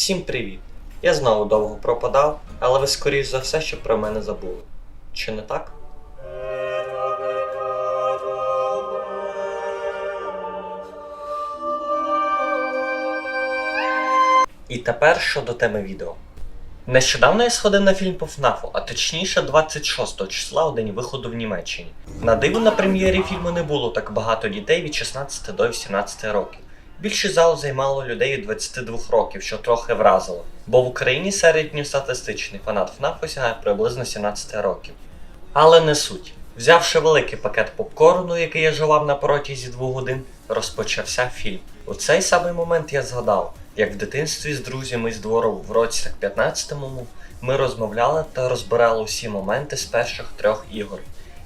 Всім привіт! Я знову довго пропадав, але ви скоріш за все, що про мене забули. Чи не так? І тепер щодо теми відео. Нещодавно я сходив на фільм по ФНАФу, а точніше 26 числа у день виходу в Німеччині. На диво на прем'єрі фільму не було так багато дітей від 16 до 18 років. Більшість залу займало людей 22 років, що трохи вразило. Бо в Україні середньостатистичний фанат ФНАФу сягає приблизно 17 років. Але не суть. Взявши великий пакет попкорну, який я жував на протязі двох годин, розпочався фільм. У цей самий момент я згадав, як в дитинстві з друзями з двору в році 15-му ми розмовляли та розбирали усі моменти з перших трьох ігор.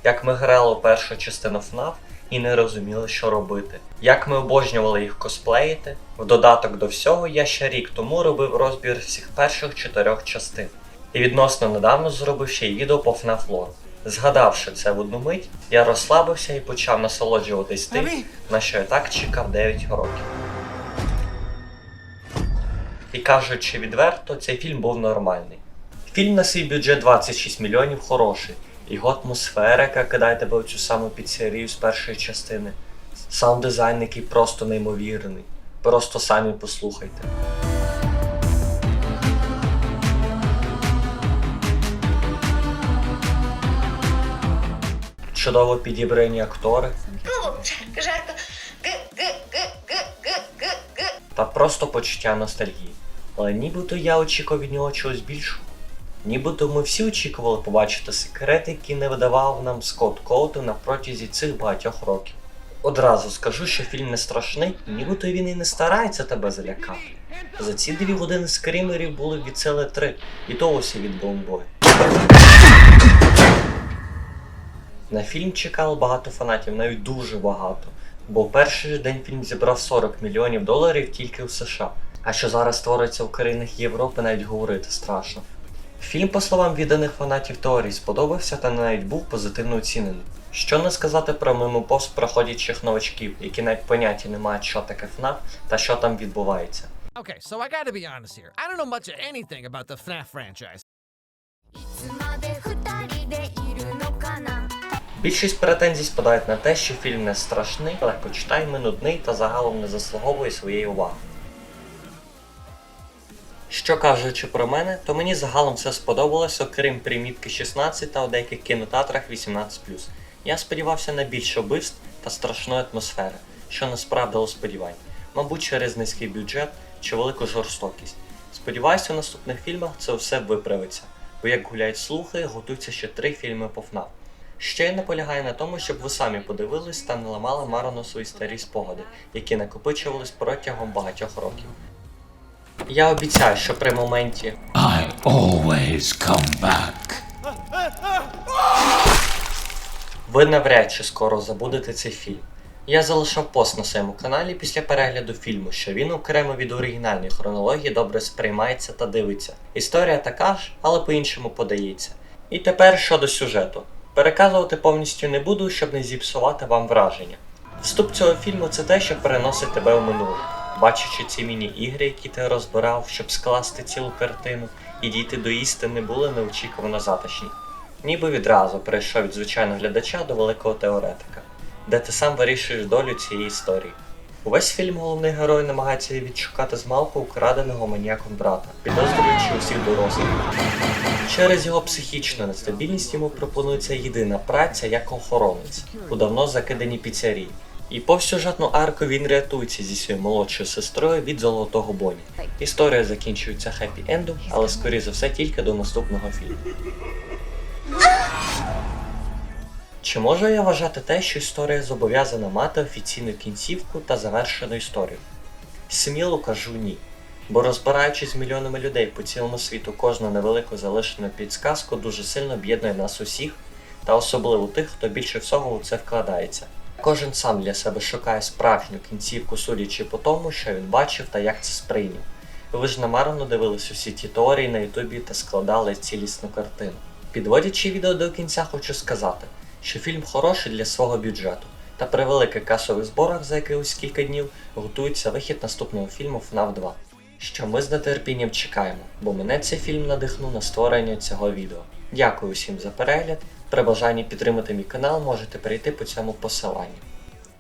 Як ми грали у першу частину FNAF і не розуміли, що робити. Як ми обожнювали їх косплеїти. В додаток до всього я ще рік тому робив розбір всіх перших чотирьох частин. І відносно недавно зробив ще й відео по FNAF Lore. Згадавши це в одну мить, я розслабився і почав насолоджуватись тим, на що я так чекав 9 років. І кажучи відверто, цей фільм був нормальний. Фільм на свій бюджет 26 мільйонів хороший. Його атмосфера, яка кидає тебе в цю саму піцерію з першої частини. Саунд дизайн, який просто неймовірний. Просто самі послухайте. Чудово підібрані актори та просто почуття ностальгії. Але нібито я очікував від нього чогось більшого. Нібито ми всі очікували побачити секрети, які не видавав нам Скотт Коуту на протязі цих багатьох років. Одразу скажу, що фільм не страшний, нібито він і не старається тебе залякати. За ці дві години скрімерів були від сили три, і то усі від Боумбою. На фільм чекало багато фанатів, навіть дуже багато. Бо перший же день фільм зібрав 40 мільйонів доларів тільки в США. А що зараз твориться в країнах Європи, навіть говорити страшно. Фільм, по словам відданих фанатів теорії, сподобався та навіть був позитивно оцінений. Що не сказати про мимо мимопост проходячих новачків, які навіть поняття не мають, що таке ФНАФ та що там відбувається. Okay, so I gotta be honest here. I don't know much of anything about the FNAF franchise. Більшість претензій спадають на те, що фільм не страшний, легко читаємо, нудний та загалом не заслуговує своєї уваги. Що кажучи про мене, то мені загалом все сподобалось, окрім примітки 16 та у деяких кінотеатрах 18. Я сподівався на більше вбивств та страшної атмосфери, що не справдило сподівань, мабуть, через низький бюджет чи велику жорстокість. Сподіваюся, у наступних фільмах це все виправиться, бо як гуляють слухи, готуються ще три фільми по ФНАФ. Ще й наполягаю на тому, щоб ви самі подивились та не ламали марно свої старі спогади, які накопичувались протягом багатьох років. Я обіцяю, що при моменті I always come back. ви навряд чи скоро забудете цей фільм. Я залишав пост на своєму каналі після перегляду фільму, що він окремо від оригінальної хронології добре сприймається та дивиться. Історія така ж, але по-іншому подається. І тепер щодо сюжету. Переказувати повністю не буду, щоб не зіпсувати вам враження. Вступ цього фільму це те, що переносить тебе в минуле. Бачачи ці міні-ігри, які ти розбирав, щоб скласти цілу картину, і дійти до істини були неочікувано затишні. Ніби відразу перейшов від звичайного глядача до великого теоретика, де ти сам вирішуєш долю цієї історії. Увесь фільм головний герой намагається відшукати змалку украденого маніяком брата, підозрюючи усіх дорослих. Через його психічну нестабільність йому пропонується єдина праця як охоронець у давно закиданій піцерії. І повсюжетну арку він рятується зі своєю молодшою сестрою від золотого Боні. Історія закінчується хеппі ендом, але скоріше за все тільки до наступного фільму. Чи можу я вважати те, що історія зобов'язана мати офіційну кінцівку та завершену історію? Сміло кажу ні. Бо розбираючись з мільйонами людей по цілому світу, кожну невелику залишену підсказку дуже сильно об'єднує нас усіх, та особливо тих, хто більше всього у це вкладається. Кожен сам для себе шукає справжню кінцівку, судячи по тому, що він бачив та як це сприйняв. Ви ж намарно дивились усі ті теорії на Ютубі та складали цілісну картину. Підводячи відео до кінця, хочу сказати, що фільм хороший для свого бюджету, та при великих касових зборах за якихось кілька днів готується вихід наступного фільму FNAF 2. що ми з нетерпінням чекаємо, бо мене цей фільм надихнув на створення цього відео. Дякую всім за перегляд. При бажанні підтримати мій канал можете перейти по цьому посиланню.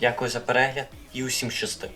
Дякую за перегляд і усім щасти!